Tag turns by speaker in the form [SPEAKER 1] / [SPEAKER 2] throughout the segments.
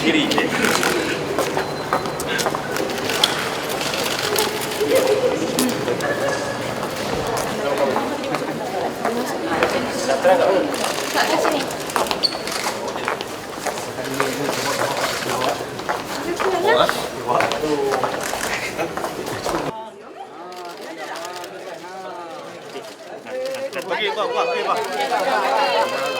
[SPEAKER 1] kiri je. Pergi, kau, kau, kau, kau.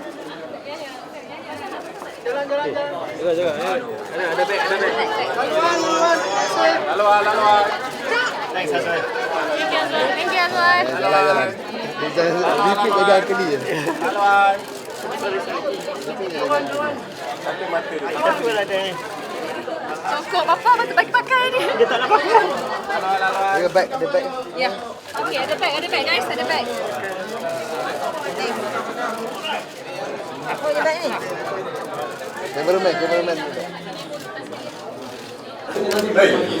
[SPEAKER 2] payah.
[SPEAKER 1] Jaga, jaga. Ada, ada beg, ada beg.
[SPEAKER 2] Laluan, laluan.
[SPEAKER 3] Thank you, Azwan. Thank you, Azwan.
[SPEAKER 2] Laluan.
[SPEAKER 4] Repeat lagi je.
[SPEAKER 2] Laluan.
[SPEAKER 3] Cukup, Bapa patut bagi pakai ni. Dia tak nak pakai.
[SPEAKER 2] Laluan, laluan.
[SPEAKER 4] Dia back, dia back.
[SPEAKER 3] Ya. Okey, ada bag, ada bag. Nice, ada bag. Apa yang bag ni?
[SPEAKER 4] Cameraman, cameraman.
[SPEAKER 2] Oh, ya.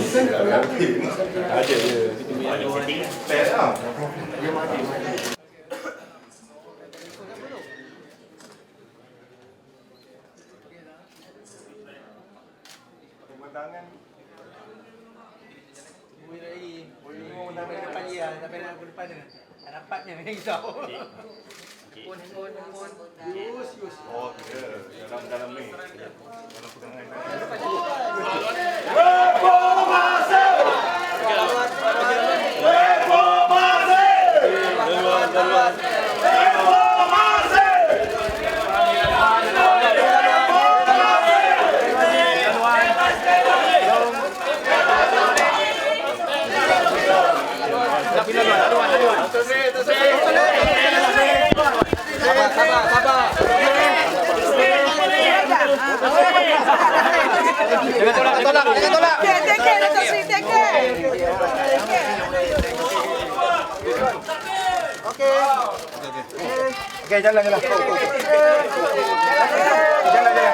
[SPEAKER 2] Dalam Oke,
[SPEAKER 1] jangan lagi lah. Jangan
[SPEAKER 2] lagi